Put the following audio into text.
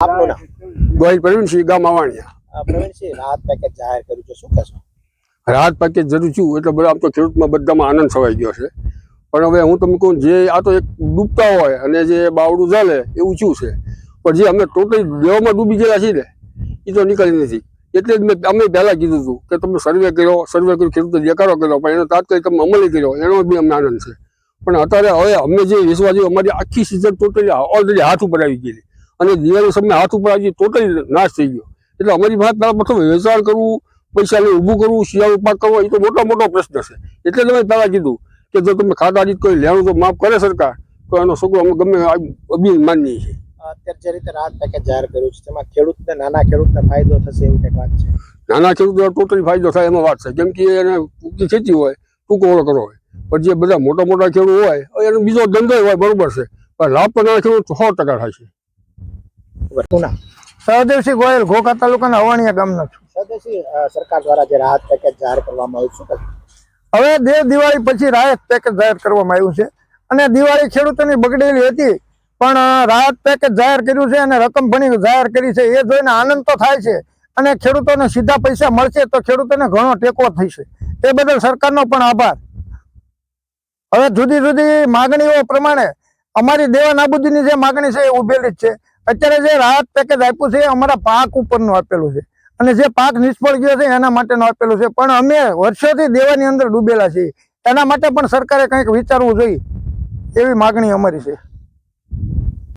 આપનું નામ? ગોહિલ પ્રવીણસિંહ ગામ અવાણિયા પ્રવીણસિંહ રાહત પેકેજ જાહેર કર્યું છે શું કહેશો? રાહત પેકેજ જરૂર છું એટલે બધા આમ તો ખેડૂતમાં બધામાં આનંદ છવાઈ ગયો છે. પણ હવે હું તમને કહું જે આ તો એક ડૂબતા હોય અને જે બાવડું ચાલે એ ઊંચું છે? પણ જે અમે ટોટલી દેવામાં ડૂબી ગયેલા છીએ ને એ તો નીકળી નથી. એટલે જ મેં અમે પહેલાં કીધું હતું કે તમે સર્વે કર્યો સર્વે કર્યો ખેડૂતો દેખાડો કર્યો પણ એનો તાત્કાલિક તમે અમલી કર્યો એનો બી અમને આનંદ છે. પણ અત્યારે હવે અમે જે વિશ્વા જેવી અમારી આખી સિઝન ટોટલી ઓલરેડી હાથ ઉપર આવી ગયેલી. અને દિવાળી સમય હાથ ઉપર આવી ટોટલી નાશ થઈ ગયો. એટલે અમારી પહેલાં પ્રથમ વેચાણ કરવું પૈસાને ઊભું કરવું શિયાળું પાક કરવો એ તો મોટો મોટો પ્રશ્ન છે. એટલે તમે પહેલાં કીધું કે જો તમે ખાતાની કોઈ લેણું તો માફ કરે સરકાર તો એનો છોકરો અમે ગમે અભિન માનીએ છીએ. અત્યારે જે રીતે રાહત પેકેજ જાહેર કર્યું છે તેમાં ખેડૂતને નાના ખેડૂતને ફાયદો થશે એવું કંઈક વાત છે? નાના ખેડૂતો ટોટલી ફાયદો થાય એમાં વાત છે. કેમ કે એને ટૂંકી ખેતી હોય ટૂંકો ઓળો કરવો હોય. પણ જે બધા મોટા મોટા ખેડૂત હોય એનો બીજો ધંધો હોય બરોબર છે. પણ લાભ પણ નાના ખેડૂત સો ટકા થાય છે. બરાબર. સહદેવસિંહ ગોયલ ઘોઘા તાલુકાના અવાણિયા ગામનો છું. સરકાર દ્વારા જે રાહત પેકેજ જાહેર કરવામાં આવ્યું શું હવે દેવ દિવાળી પછી રાહત પેકેજ જાહેર કરવામાં આવ્યું છે. અને દિવાળી ખેડૂતોની બગડેલી હતી પણ રાહત પેકેજ જાહેર કર્યું છે અને રકમ ભણી જાહેર કરી છે. એ જોઈને આનંદ તો થાય છે અને ખેડૂતોને સીધા પૈસા મળશે તો ખેડૂતોને ઘણો ટેકો થશે. એ બદલ સરકારનો પણ આભાર. હવે જુદી જુદી માગણીઓ પ્રમાણે અમારી દેવા નાબૂદીની જે માગણી છે એ ઉભેલી જ છે. અત્યારે જે રાહત પેકેજ આપ્યું છે અમારા પાક ઉપરનું આપેલું છે. અને જે પાક નિષ્ફળ ગયો છે એના માટેનું આપેલું છે. પણ અમે વર્ષોથી દેવાની અંદર ડૂબેલા છીએ. એના માટે પણ સરકારે કંઈક વિચારવું જોઈએ એવી માગણી અમારી છે.